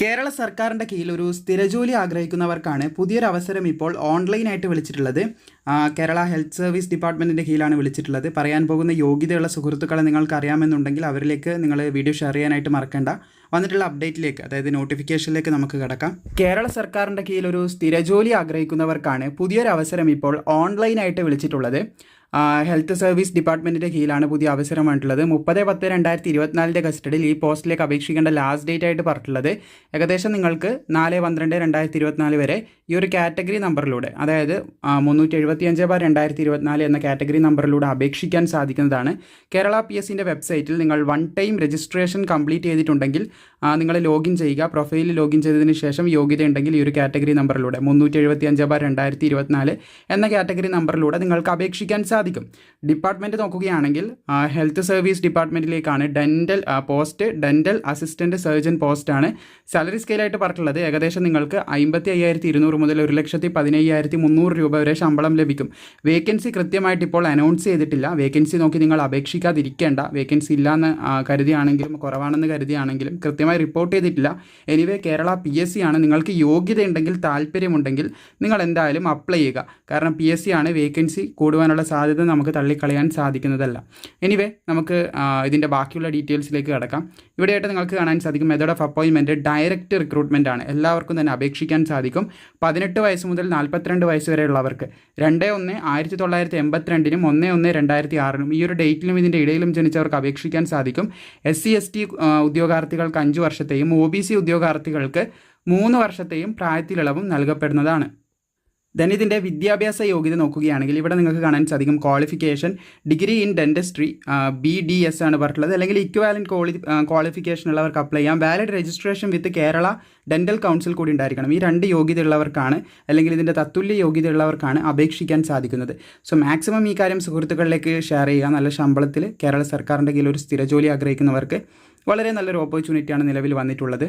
കേരള സർക്കാരിന്റെ കീഴിൽ ഒരു സ്ഥിരജോലി ആഗ്രഹിക്കുന്നവർക്കാണ് പുതിയൊരു അവസരം ഇപ്പോൾ ഓൺലൈനായിട്ട് വിളിച്ചിട്ടുള്ളത്. കേരള ഹെൽത്ത് സർവീസ് ഡിപ്പാർട്ട്മെന്റിന്റെ കീഴിലാണ് വിളിച്ചിട്ടുള്ളത്. പറയാൻ പോകുന്ന യോഗ്യതയുള്ള സുഹൃത്തുക്കളെ നിങ്ങൾക്ക് അറിയാമെന്നുണ്ടെങ്കിൽ അവരിലേക്ക് നിങ്ങൾ വീഡിയോ ഷെയർ ചെയ്യാനായിട്ട് മറക്കേണ്ട. വന്നിട്ടുള്ള അപ്ഡേറ്റിലേക്ക് അതായത് നോട്ടിഫിക്കേഷനിലേക്ക് നമുക്ക് കിടക്കാം. കേരള സർക്കാരിന്റെ കീഴിൽ ഒരു സ്ഥിരജോലി ആഗ്രഹിക്കുന്നവർക്കാണ് പുതിയൊരു അവസരം ഇപ്പോൾ ഓൺലൈനായിട്ട് വിളിച്ചിട്ടുള്ളത്. ഹെൽത്ത് സർവീസ് ഡിപ്പാർട്ട്മെന്റിന്റെ കീഴിലാണ് പുതിയ അവസരം വന്നിട്ടുള്ളത്. മുപ്പത് പത്ത് രണ്ടായിരത്തി ഇരുപത്തിനാലിന്റെ കസ്റ്റഡിയിൽ ഈ പോസ്റ്റിലേക്ക് അപേക്ഷിക്കേണ്ട ലാസ്റ്റ് ഡേറ്റ് ആയിട്ട് പറഞ്ഞിട്ടുള്ളത്. ഏകദേശം നിങ്ങൾക്ക് നാല് പന്ത്രണ്ട് രണ്ടായിരത്തി ഇരുപത്തിനാല് വരെ ഈ ഒരു കാറ്റഗറി നമ്പറിലൂടെ അതായത് മുന്നൂറ്റി എഴുപത്തിയഞ്ച് ബാർ രണ്ടായിരത്തി ഇരുപത്തിനാല് എന്ന കാറ്റഗറി നമ്പറിലൂടെ അപേക്ഷിക്കാൻ സാധിക്കുന്നതാണ്. കേരള പി എസ് സിന്റെ വെബ്സൈറ്റിൽ നിങ്ങൾ വൺ ടൈം രജിസ്ട്രേഷൻ കംപ്ലീറ്റ് ചെയ്തിട്ടുണ്ടെങ്കിൽ നിങ്ങൾ ലോഗിൻ ചെയ്യുക പ്രൊഫൈലിൽ ലോഗിൻ ചെയ്തതിന് ശേഷം യോഗ്യത ഉണ്ടെങ്കിൽ ഈ ഒരു കാറ്റഗറി നമ്പറിലൂടെ മുന്നൂറ്റി എഴുപത്തി അഞ്ച് ബാർ രണ്ടായിരത്തി ഇരുപത്തിനാല് എന്ന കാറ്റഗറി നമ്പറിലൂടെ നിങ്ങൾക്ക് അപേക്ഷിക്കാൻ സാധിക്കും. ഡിപ്പാർട്ട്മെന്റ് നോക്കുകയാണെങ്കിൽ health service ഡിപ്പാർട്ട്മെന്റിലേക്കാണ് dental post dental assistant surgeon പോസ്റ്റാണ് സാലറി സ്കെയിലായിട്ട് പറഞ്ഞിട്ടുള്ളത്. ഏകദേശം നിങ്ങൾക്ക് അമ്പത്തി അയ്യായിരത്തി ഇരുന്നൂറ് മുതൽ ഒരു ലക്ഷത്തി പതിനയ്യായിരത്തി മുന്നൂറ് രൂപ വരെ ശമ്പളം ലഭിക്കും. വേക്കൻസി കൃത്യമായിട്ട് ഇപ്പോൾ അനൗൺസ് ചെയ്തിട്ടില്ല. വേക്കൻസി നോക്കി നിങ്ങൾ അപേക്ഷിക്കാതിരിക്കേണ്ട. വേക്കൻസി ഇല്ലയെന്ന് കരുതിയാണെങ്കിലും കുറവാണെന്ന് കരുതിയാണെങ്കിലും കൃത്യമായി റിപ്പോർട്ട് ചെയ്തിട്ടില്ല. Anyway Kerala P S C ആണ്. നിങ്ങൾക്ക് യോഗ്യതയുണ്ടെങ്കിൽ താല്പര്യമുണ്ടെങ്കിൽ നിങ്ങൾ എന്തായാലും അപ്ലൈ ചെയ്യുക. കാരണം പി എസ് സി ആണ് വേക്കൻസി കൂടുവാനുള്ള സാധ്യത നമുക്ക് തള്ളിക്കളയാൻ സാധിക്കുന്നതല്ല. എനിവേ നമുക്ക് ഇതിന്റെ ബാക്കിയുള്ള ഡീറ്റെയിൽസിലേക്ക് കിടക്കാം. ഇവിടെയായിട്ട് നിങ്ങൾക്ക് കാണാൻ സാധിക്കും മെത്തേഡ് ഓഫ് അപ്പോയിൻമെന്റ് ഡയറക്റ്റ് റിക്രൂട്ട്മെന്റ് ആണ്. എല്ലാവർക്കും തന്നെ അപേക്ഷിക്കാൻ സാധിക്കും. പതിനെട്ട് വയസ്സ് മുതൽ നാൽപ്പത്തിരണ്ട് വയസ്സ് വരെയുള്ളവർക്ക് രണ്ട് ഒന്ന് ആയിരത്തി തൊള്ളായിരത്തി എൺപത്തിരണ്ടിനും ഒന്ന് ഒന്ന് രണ്ടായിരത്തി ആറിനും ഈ ഒരു ഡേറ്റിലും ഇതിന്റെ ഇടയിലും ജനിച്ചവർക്ക് അപേക്ഷിക്കാൻ സാധിക്കും. എസ് സി എസ് ടി ഉദ്യോഗാർത്ഥികൾക്ക് അഞ്ച് വർഷത്തെയും ഒ ബി സി ഉദ്യോഗാർത്ഥികൾക്ക് മൂന്ന് വർഷത്തെയും പ്രായത്തിലിളവും നൽകപ്പെടുന്നതാണ്. ദെൻ ഇതിന്റെ വിദ്യാഭ്യാസ യോഗ്യത നോക്കുകയാണെങ്കിൽ ഇവിടെ നിങ്ങൾക്ക് കാണാൻ സാധിക്കും qualification degree in dentistry B D S ആണ് പറഞ്ഞിട്ടുള്ളത്. അല്ലെങ്കിൽ ഇക്വാലന്റ് ക്വാളി ക്വാളിഫിക്കേഷൻ ഉള്ളവർക്ക് അപ്ലൈ ചെയ്യാം. Valid registration with Kerala dental council കൂടി ഉണ്ടായിരിക്കണം. ഈ രണ്ട് യോഗ്യത ഉള്ളവർക്കാണ് അല്ലെങ്കിൽ ഇതിന്റെ തത്തുല്യ യോഗ്യത ഉള്ളവർക്കാണ് അപേക്ഷിക്കാൻ സാധിക്കുന്നത്. സോ മാക്സിമം ഈ കാര്യം സുഹൃത്തുക്കളിലേക്ക് ഷെയർ ചെയ്യുക. നല്ല ശമ്പളത്തിൽ കേരള സർക്കാരിന്റെ കീഴിൽ ഒരു സ്ഥിര ജോലി ആഗ്രഹിക്കുന്നവർക്ക് വളരെ നല്ലൊരു ഓപ്പർച്യൂണിറ്റിയാണ് നിലവിൽ വന്നിട്ടുള്ളത്.